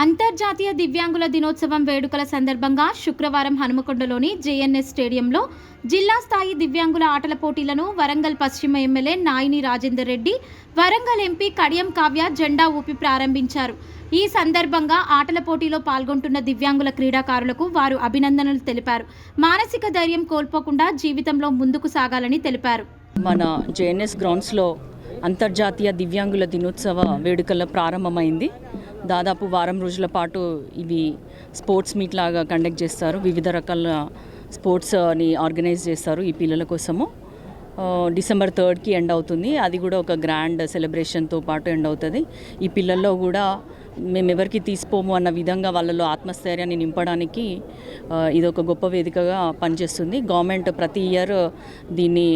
అంతర్జాతీయ దివ్యాంగుల దినోత్సవం వేడుకల సందర్భంగా శుక్రవారం హనుమకొండలోని జేఎన్ఎస్ స్టేడియంలో జిల్లా స్థాయి దివ్యాంగుల ఆటల పోటీలను వరంగల్ పశ్చిమ ఎమ్మెల్యే నాయిని రాజేందర్ రెడ్డి వరంగల్ ఎంపీ కడియం కావ్య జెండా ఊపి ప్రారంభించారు. ఈ సందర్భంగా ఆటల పోటీలో పాల్గొంటున్న దివ్యాంగుల క్రీడాకారులకు వారు అభినందనలు తెలిపారు. మానసిక ధైర్యం కోల్పోకుండా జీవితంలో ముందుకు సాగాలని తెలిపారు. మన జేఎన్ఎస్ గ్రౌండ్స్లో అంతర్జాతీయ దివ్యాంగుల దినోత్సవ వేడుకల ప్రారంభమైంది. దాదాపు వారం రోజుల పాటు ఇవి స్పోర్ట్స్ మీట్ లాగా కండక్ట్ చేస్తారు. వివిధ రకాల స్పోర్ట్స్ని uh, ఆర్గనైజ్ చేస్తారు ఈ పిల్లల కోసము. Uh, డిసెంబర్ థర్డ్కి ఎండ్ అవుతుంది. అది కూడా ఒక గ్రాండ్ సెలబ్రేషన్తో పాటు ఎండ్ అవుతుంది. ఈ పిల్లల్లో కూడా మేము ఎవరికి తీసిపోము అన్న విధంగా వాళ్ళలో ఆత్మస్థైర్యాన్ని నింపడానికి ఇది ఒక గొప్ప వేదికగా పనిచేస్తుంది. గవర్నమెంట్ ప్రతి ఇయర్ దీన్ని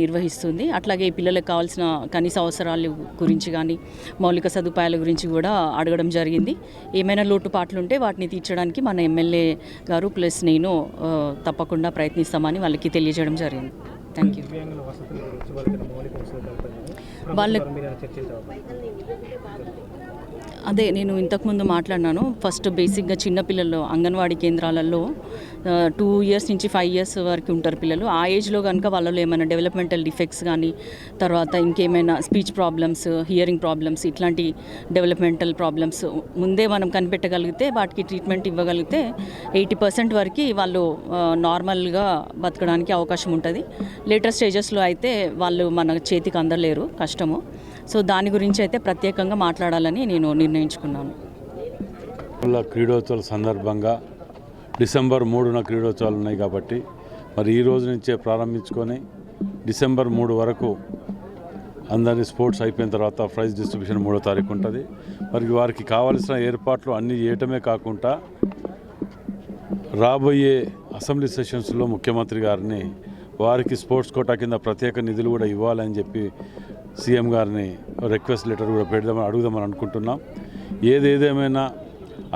నిర్వహిస్తుంది. అట్లాగే ఈ పిల్లలకు కావాల్సిన కనీస అవసరాల గురించి కానీ మౌలిక సదుపాయాల గురించి కూడా అడగడం జరిగింది. ఏమైనా లోటుపాట్లు ఉంటే వాటిని తీర్చడానికి మన ఎమ్మెల్యే గారు ప్లస్ నేను తప్పకుండా ప్రయత్నిస్తామని వాళ్ళకి తెలియజేయడం జరిగింది. థ్యాంక్ యూ వాళ్ళ- అదే నేను ఇంతకుముందు మాట్లాడినాను. ఫస్ట్ బేసిక్గా చిన్నపిల్లలు అంగన్వాడీ కేంద్రాలలో టూ ఇయర్స్ నుంచి ఫైవ్ ఇయర్స్ వరకు ఉంటారు పిల్లలు. ఆ ఏజ్లో కనుక వాళ్ళలో ఏమైనా డెవలప్మెంటల్ డిఫెక్ట్స్ కానీ తర్వాత ఇంకేమైనా స్పీచ్ ప్రాబ్లమ్స్ హియరింగ్ ప్రాబ్లమ్స్ ఇట్లాంటి డెవలప్మెంటల్ ప్రాబ్లమ్స్ ముందే మనం కనిపెట్టగలిగితే వాటికి ట్రీట్మెంట్ ఇవ్వగలిగితే ఎయిటీ పర్సెంట్ వరకు వాళ్ళు నార్మల్గా బతకడానికి అవకాశం ఉంటుంది. లేటర్ స్టేజెస్లో అయితే వాళ్ళు మన చేతికి అందలేరు కష్టము. సో దాని గురించి అయితే ప్రత్యేకంగా మాట్లాడాలని నేను నిర్ణయించుకున్నాను. క్రీడోత్సవాల సందర్భంగా డిసెంబర్ మూడున క్రీడోత్సవాలు ఉన్నాయి కాబట్టి మరి ఈ రోజు నుంచే ప్రారంభించుకొని డిసెంబర్ మూడు వరకు అందరి స్పోర్ట్స్ అయిపోయిన తర్వాత ప్రైజ్ డిస్ట్రిబ్యూషన్ మూడో తారీఖు ఉంటుంది. మరి వారికి కావలసిన ఏర్పాట్లు అన్నీ చేయటమే కాకుండా రాబోయే అసెంబ్లీ సెషన్స్లో ముఖ్యమంత్రి గారిని వారికి స్పోర్ట్స్ కోటా కింద ప్రత్యేక నిధులు కూడా ఇవ్వాలని చెప్పి సీఎం గారిని రిక్వెస్ట్ లెటర్ కూడా పెడదామని అడుగుదామని అనుకుంటున్నాం. ఏదేదేమైనా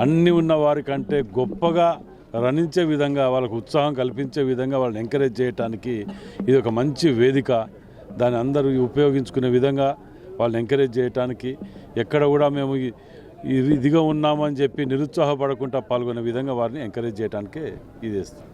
అన్నీ ఉన్న వారికంటే గొప్పగా రణించే విధంగా వాళ్ళకు ఉత్సాహం కల్పించే విధంగా వాళ్ళని ఎంకరేజ్ చేయడానికి ఇది ఒక మంచి వేదిక. దాన్ని అందరూ ఉపయోగించుకునే విధంగా వాళ్ళని ఎంకరేజ్ చేయడానికి ఎక్కడ కూడా మేము ఇదిగా ఉన్నామని చెప్పి నిరుత్సాహపడకుండా పాల్గొనే విధంగా వారిని ఎంకరేజ్ చేయడానికే ఇది చేస్తాం